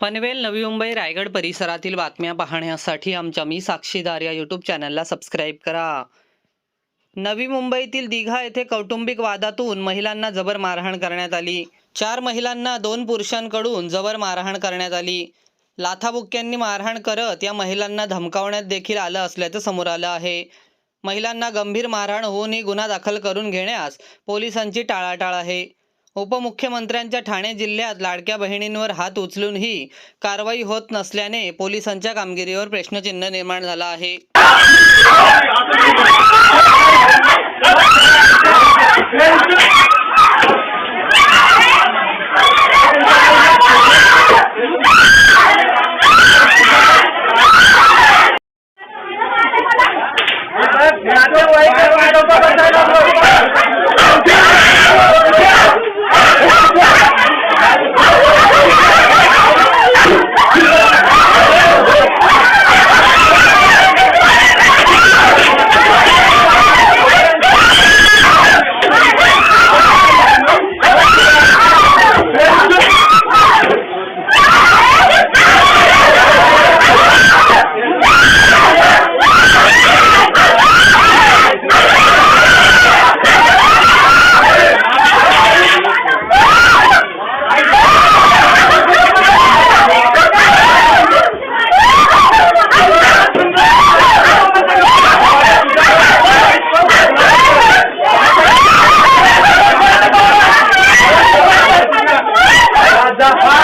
पनवेल नवी मुंबई रायगड परिसरातील बातम्या पाहण्यासाठी आमच्या मी साक्षीदार या यूट्यूब चॅनलला सबस्क्राईब करा. नवी मुंबईतील दिघा येथे कौटुंबिक वादातून महिलांना जबर मारहाण करण्यात आली. चार महिलांना दोन पुरुषांकडून जबर मारहाण करण्यात आली. लाथाबुक्क्यांनी मारहाण करत या महिलांना धमकावण्यात देखील आलं असल्याचं समोर आलं आहे. महिलांना गंभीर मारहाण होऊनही गुन्हा दाखल करून घेण्यास पोलिसांची टाळाटाळ आहे. उपमुख्यमंत्र्यांच्या ठाणे जिल्ह्यात लाडक्या बहिणींवर हात उचलूनही कारवाई होत नसल्याने पोलिसांच्या कामगिरीवर प्रश्नचिन्ह निर्माण झाला आहे. Raja